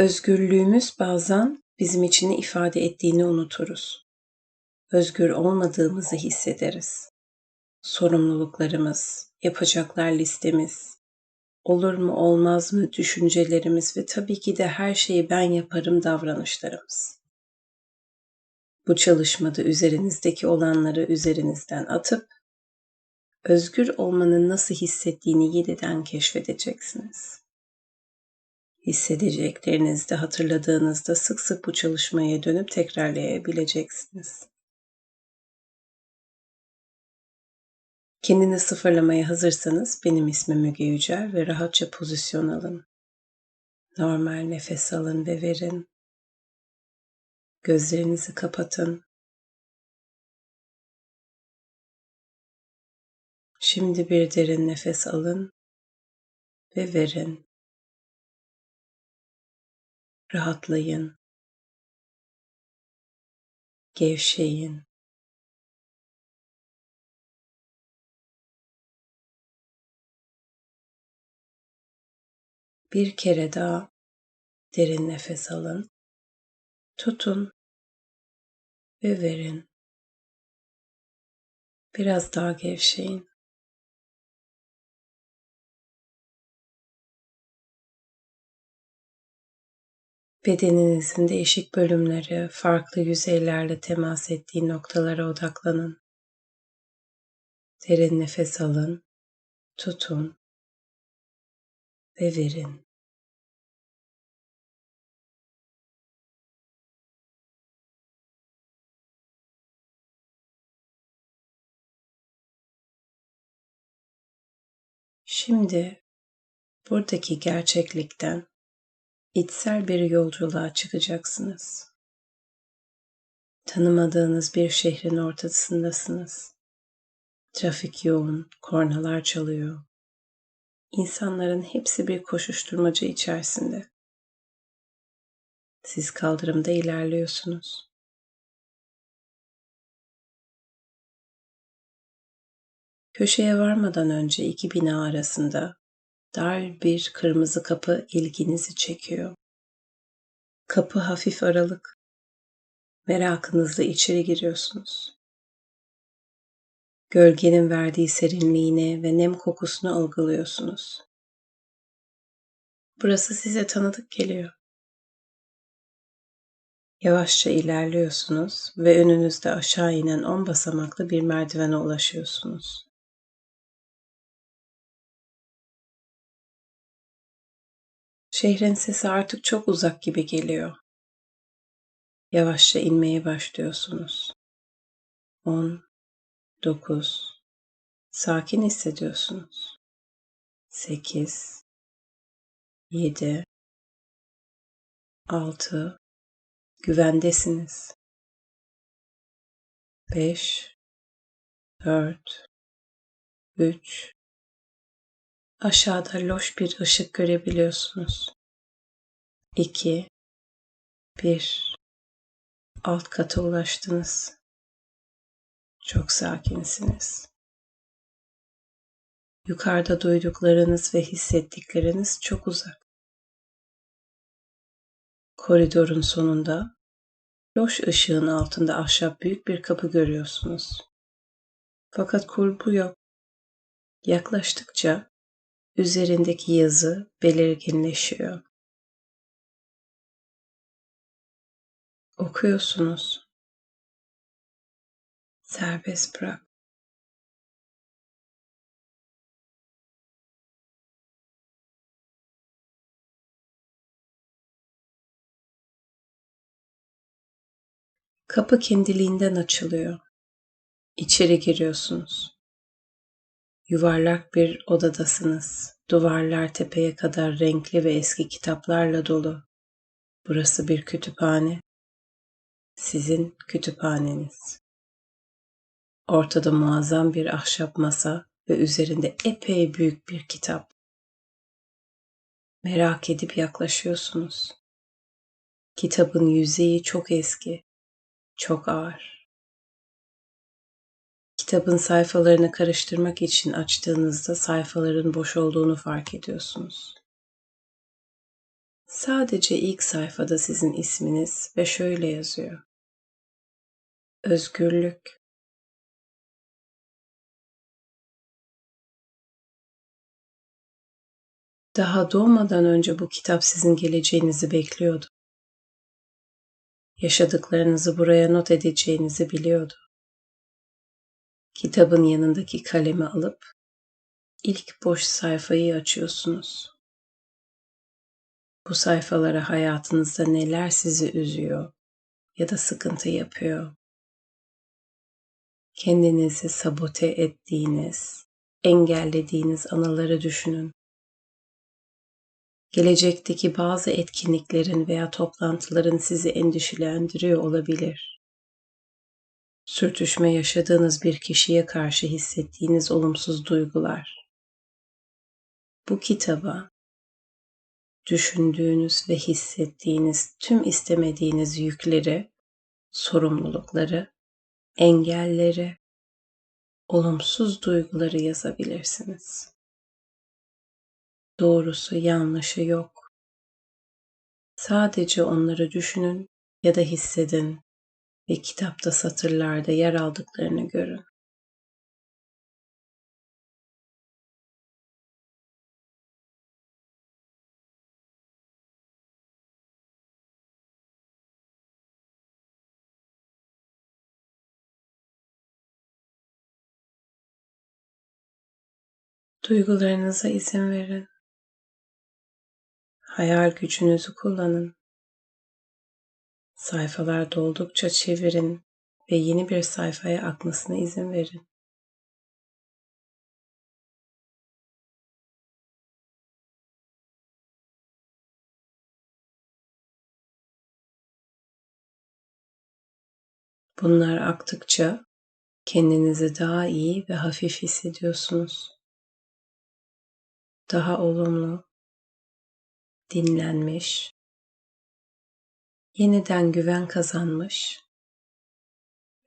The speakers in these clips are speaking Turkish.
Özgürlüğümüz bazen bizim için ne ifade ettiğini unuturuz. Özgür olmadığımızı hissederiz. Sorumluluklarımız, yapacaklar listemiz, olur mu olmaz mı düşüncelerimiz ve tabii ki de her şeyi ben yaparım davranışlarımız. Bu çalışmada üzerinizdeki olanları üzerinizden atıp özgür olmanın nasıl hissettiğini yeniden keşfedeceksiniz. Hissedeceklerinizde hatırladığınızda sık sık bu çalışmaya dönüp tekrarlayabileceksiniz. Kendini sıfırlamaya hazırsanız benim ismim Müge Yücel ve rahatça pozisyon alın. Normal nefes alın ve verin. Gözlerinizi kapatın. Şimdi bir derin nefes alın ve verin. Rahatlayın. Gevşeyin. Bir kere daha derin nefes alın. Tutun ve verin. Biraz daha gevşeyin. Bedeninizin değişik bölümleri, farklı yüzeylerle temas ettiği noktalara odaklanın. Derin nefes alın, tutun ve verin. Şimdi buradaki gerçeklikten içsel bir yolculuğa çıkacaksınız. Tanımadığınız bir şehrin ortasındasınız. Trafik yoğun, kornalar çalıyor. İnsanların hepsi bir koşuşturmaca içerisinde. Siz kaldırımda ilerliyorsunuz. Köşeye varmadan önce iki bina arasında dar bir kırmızı kapı ilginizi çekiyor. Kapı hafif aralık. Merakınızla içeri giriyorsunuz. Gölgenin verdiği serinliğine ve nem kokusunu algılıyorsunuz. Burası size tanıdık geliyor. Yavaşça ilerliyorsunuz ve önünüzde aşağı inen on basamaklı bir merdivene ulaşıyorsunuz. Şehrin sesi artık çok uzak gibi geliyor. Yavaşça inmeye başlıyorsunuz. 10 9 Sakin hissediyorsunuz. 8 7 6 Güvendesiniz. 5 4 3 Aşağıda loş bir ışık görebiliyorsunuz. 2 1 Alt kata ulaştınız. Çok sakinsiniz. Yukarıda duyduklarınız ve hissettikleriniz çok uzak. Koridorun sonunda loş ışığın altında ahşap büyük bir kapı görüyorsunuz. Fakat kulbu yok. Yaklaştıkça üzerindeki yazı belirginleşiyor. Okuyorsunuz. Serbest bırak. Kapı kendiliğinden açılıyor. İçeri giriyorsunuz. Yuvarlak bir odadasınız. Duvarlar tepeye kadar renkli ve eski kitaplarla dolu. Burası bir kütüphane. Sizin kütüphaneniz. Ortada muazzam bir ahşap masa ve üzerinde epey büyük bir kitap. Merak edip yaklaşıyorsunuz. Kitabın yüzeyi çok eski, çok ağır. Kitabın sayfalarını karıştırmak için açtığınızda sayfaların boş olduğunu fark ediyorsunuz. Sadece ilk sayfada sizin isminiz ve şöyle yazıyor. Özgürlük. Daha doğmadan önce bu kitap sizin geleceğinizi bekliyordu. Yaşadıklarınızı buraya not edeceğinizi biliyordu. Kitabın yanındaki kalemi alıp ilk boş sayfayı açıyorsunuz. Bu sayfalara hayatınızda neler sizi üzüyor ya da sıkıntı yapıyor. Kendinizi sabote ettiğiniz, engellediğiniz anıları düşünün. Gelecekteki bazı etkinliklerin veya toplantıların sizi endişelendiriyor olabilir. Sürtüşme yaşadığınız bir kişiye karşı hissettiğiniz olumsuz duygular. Bu kitaba düşündüğünüz ve hissettiğiniz tüm istemediğiniz yükleri, sorumlulukları, engelleri, olumsuz duyguları yazabilirsiniz. Doğrusu yanlışı yok. Sadece onları düşünün ya da hissedin ve kitapta satırlarda yer aldıklarını görün. Duygularınıza izin verin. Hayal gücünüzü kullanın. Sayfalar doldukça çevirin ve yeni bir sayfaya akmasına izin verin. Bunlar aktıkça kendinizi daha iyi ve hafif hissediyorsunuz. Daha olumlu, dinlenmiş, yeniden güven kazanmış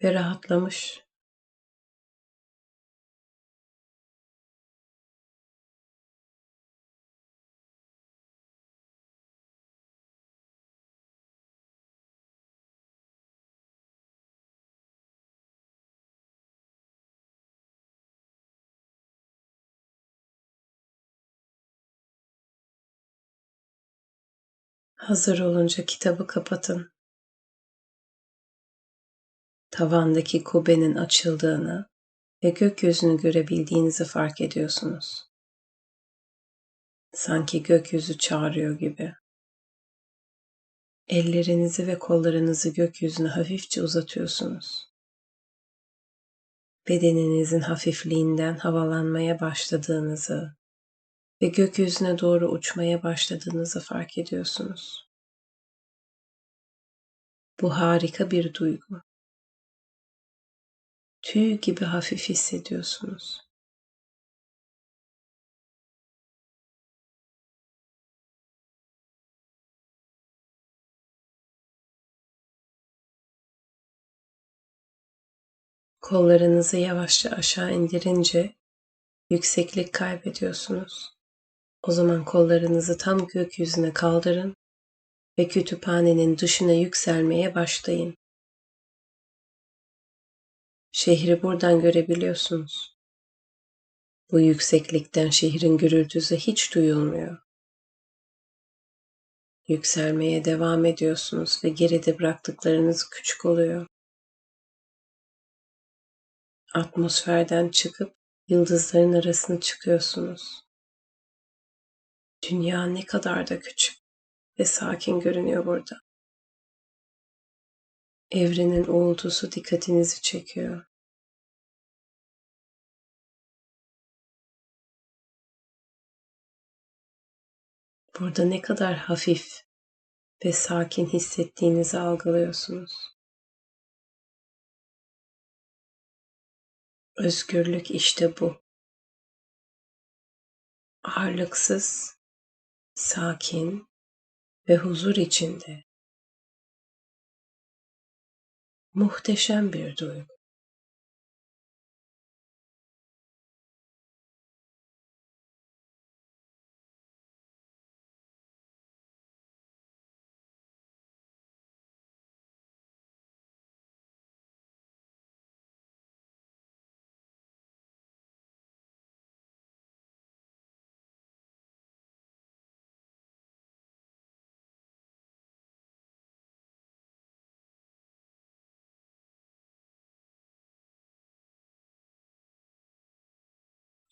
ve rahatlamış. Hazır olunca kitabı kapatın. Tavandaki kubbenin açıldığını ve gökyüzünü görebildiğinizi fark ediyorsunuz. Sanki gökyüzü çağırıyor gibi. Ellerinizi ve kollarınızı gökyüzüne hafifçe uzatıyorsunuz. Bedeninizin hafifliğinden havalanmaya başladığınızı ve gökyüzüne doğru uçmaya başladığınızı fark ediyorsunuz. Bu harika bir duygu. Tüy gibi hafif hissediyorsunuz. Kollarınızı yavaşça aşağı indirince yükseklik kaybediyorsunuz. O zaman kollarınızı tam gökyüzüne kaldırın ve kütüphanenin dışına yükselmeye başlayın. Şehri buradan görebiliyorsunuz. Bu yükseklikten şehrin gürültüsü hiç duyulmuyor. Yükselmeye devam ediyorsunuz ve geride bıraktıklarınız küçük oluyor. Atmosferden çıkıp yıldızların arasına çıkıyorsunuz. Dünya ne kadar da küçük ve sakin görünüyor burada. Evrenin uğultusu dikkatinizi çekiyor. Burada ne kadar hafif ve sakin hissettiğinizi algılıyorsunuz. Özgürlük işte bu. Ağırlıksız, sakin ve huzur içinde. Muhteşem bir duygu.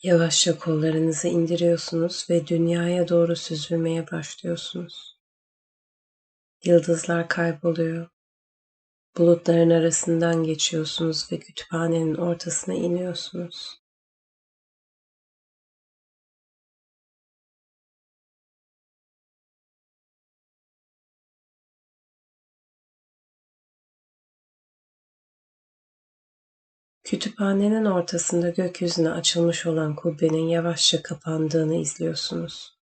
Yavaşça kollarınızı indiriyorsunuz ve dünyaya doğru süzülmeye başlıyorsunuz. Yıldızlar kayboluyor. Bulutların arasından geçiyorsunuz ve kütüphanenin ortasına iniyorsunuz. Kütüphanenin ortasında gökyüzüne açılmış olan kubbenin yavaşça kapandığını izliyorsunuz.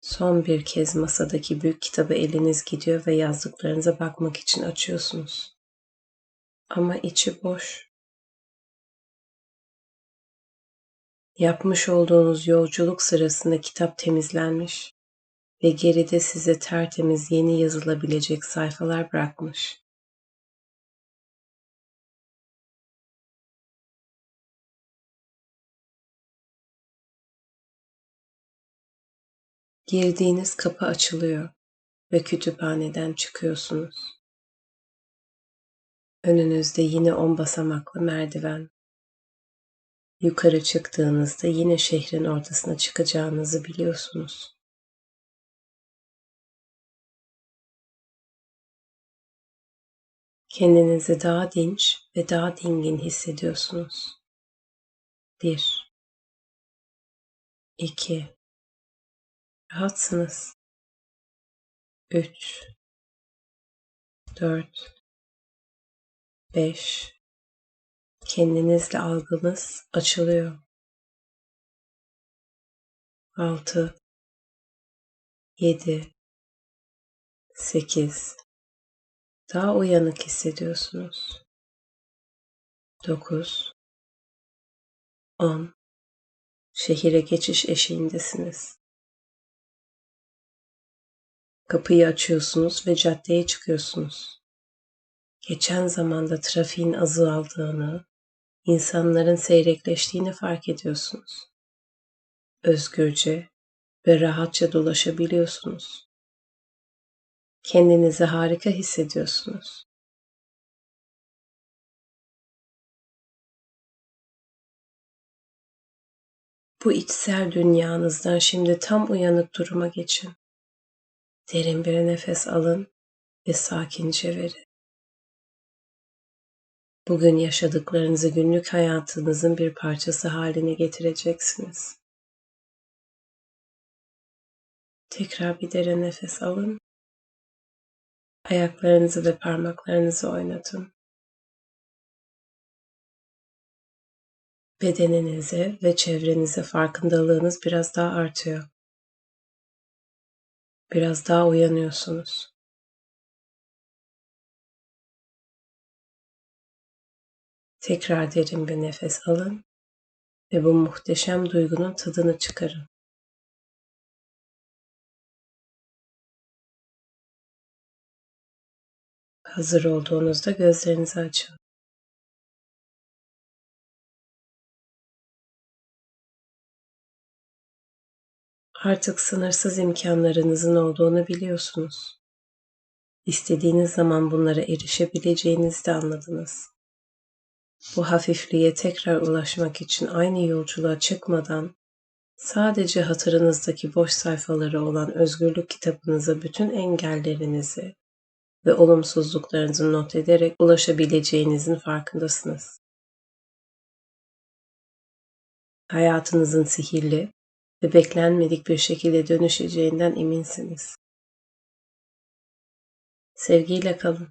Son bir kez masadaki büyük kitabı eliniz gidiyor ve yazdıklarınıza bakmak için açıyorsunuz. Ama içi boş. Yapmış olduğunuz yolculuk sırasında kitap temizlenmiş ve geride size tertemiz yeni yazılabilecek sayfalar bırakmış. Girdiğiniz kapı açılıyor ve kütüphaneden çıkıyorsunuz. Önünüzde yine on basamaklı merdiven. Yukarı çıktığınızda yine şehrin ortasına çıkacağınızı biliyorsunuz. Kendinizi daha dinç ve daha dingin hissediyorsunuz. Bir, iki, rahatsınız. Üç, dört, beş, kendinizle algınız açılıyor. Altı, yedi, sekiz, daha uyanık hissediyorsunuz. Dokuz, on, şehire geçiş eşiğindesiniz. Kapıyı açıyorsunuz ve caddeye çıkıyorsunuz. Geçen zamanda trafiğin azaldığını, insanların seyrekleştiğini fark ediyorsunuz. Özgürce ve rahatça dolaşabiliyorsunuz. Kendinizi harika hissediyorsunuz. Bu içsel dünyanızdan şimdi tam uyanık duruma geçin. Derin bir nefes alın ve sakince verin. Bugün yaşadıklarınızı günlük hayatınızın bir parçası haline getireceksiniz. Tekrar bir derin nefes alın. Ayaklarınızı ve parmaklarınızı oynatın. Bedeninize ve çevrenize farkındalığınız biraz daha artıyor. Biraz daha uyanıyorsunuz. Tekrar derin bir nefes alın ve bu muhteşem duygunun tadını çıkarın. Hazır olduğunuzda gözlerinizi açın. Artık sınırsız imkanlarınızın olduğunu biliyorsunuz. İstediğiniz zaman bunlara erişebileceğinizi de anladınız. Bu hafifliğe tekrar ulaşmak için aynı yolculuğa çıkmadan sadece hatırınızdaki boş sayfaları olan özgürlük kitabınıza bütün engellerinizi ve olumsuzluklarınızı not ederek ulaşabileceğinizin farkındasınız. Hayatınızın sihirli ve beklenmedik bir şekilde dönüşeceğinden eminsiniz. Sevgiyle kalın.